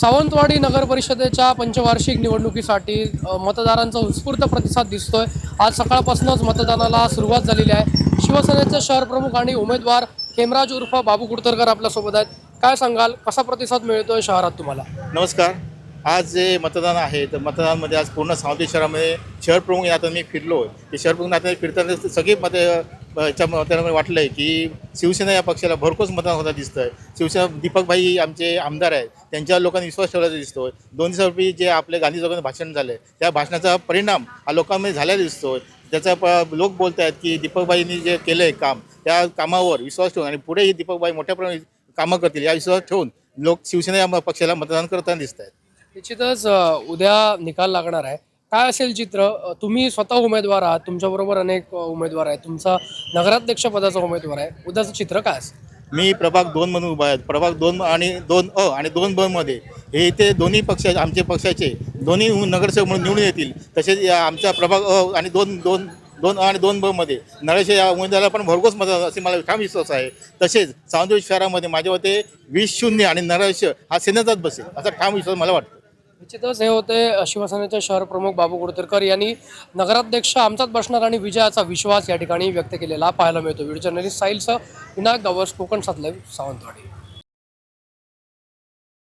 सावंतवाडी नगर परिषदेच्या पंचवार्षिक निवडणुकीसाठी मतदारांचा उत्स्फूर्त प्रतिसाद दिसतोय. आज सकाळपासूनच मतदानाला सुरुवात झालेली आहे. शिवसेनेचे शहर प्रमुख आणि उमेदवार हेमराज उर्फ बाबू कुडतरकर आपल्यासोबत आहेत. काय सांगाल? कसा प्रतिसाद मिळतोय शहरात तुम्हाला? नमस्कार. आज जे मतदान आहे तर मतदानामध्ये आज पूर्ण सावंतवाडी शहरामध्ये शहर प्रमुख या नात्याने मी फिरलो ते शहर प्रमुख नात्याने फिरताना सगळी मते याच्या मतदानामध्ये वाटलं आहे की शिवसेना या पक्षाला भरघोस मतदान होता दिसतं आहे शिवसेना दीपकभाई आमचे आमदार आहेत त्यांच्यावर लोकांनी विश्वास ठेवल्याचा दिसतो आहे दोन दिवसापूर्वी जे आपले गांधी चौकात भाषण झालं त्या भाषणाचा परिणाम हा लोकांमध्ये झालेला दिसतो आहे त्याचा प लोक बोलत आहेत की दीपकबाईंनी जे केलं आहे काम त्या कामावर विश्वास ठेवून आणि पुढेही दीपकबाई मोठ्या प्रमाणात कामं करतील या विश्वास ठेवून लोक शिवसेना या पक्षाला मतदान करताना दिसत आहेत निश्चितच उद्या निकाल लागणार आहे. काय असेल चित्र? तुम्ही स्वतः उमेदवार आहात तुमच्याबरोबर अनेक उमेदवार आहेत. तुमचा नगराध्यक्ष पदाचा उमेदवार आहे. उद्याचं चित्र काय असेल? मी प्रभाग दोन म्हणून उभा आहे. प्रभाग दोन आणि दोन अ आणि दोन ब मध्ये. हे इथे दोन्ही पक्ष आमचे पक्षाचे दोन्ही नगरसेवक म्हणून निवडून येतील. तसेच या आमचा प्रभाग अ आणि दोन दोन दोन अ आणि दोन ब मध्ये. नळशे या उमेदवाराला पण भरघोस मदत असे मला ठाम विश्वास आहे. तसेच सावंतवाडी शहरामध्ये माझ्या मते वीस शून्य आणि नरेश हा सेनेचाच बसेल असा ठाम विश्वास मला वाटतो. निश्चितच हे होते शिवसेनेचे शहर प्रमुख बाबू कुडतरकर यांनी नगराध्यक्ष आमचाच बसणार आणि विजयाचा विश्वास या ठिकाणी व्यक्त केलेला पाहायला मिळतो. Video journalist साहिलसह Vinayak Gawas Konkan सातलय Sawantwadi.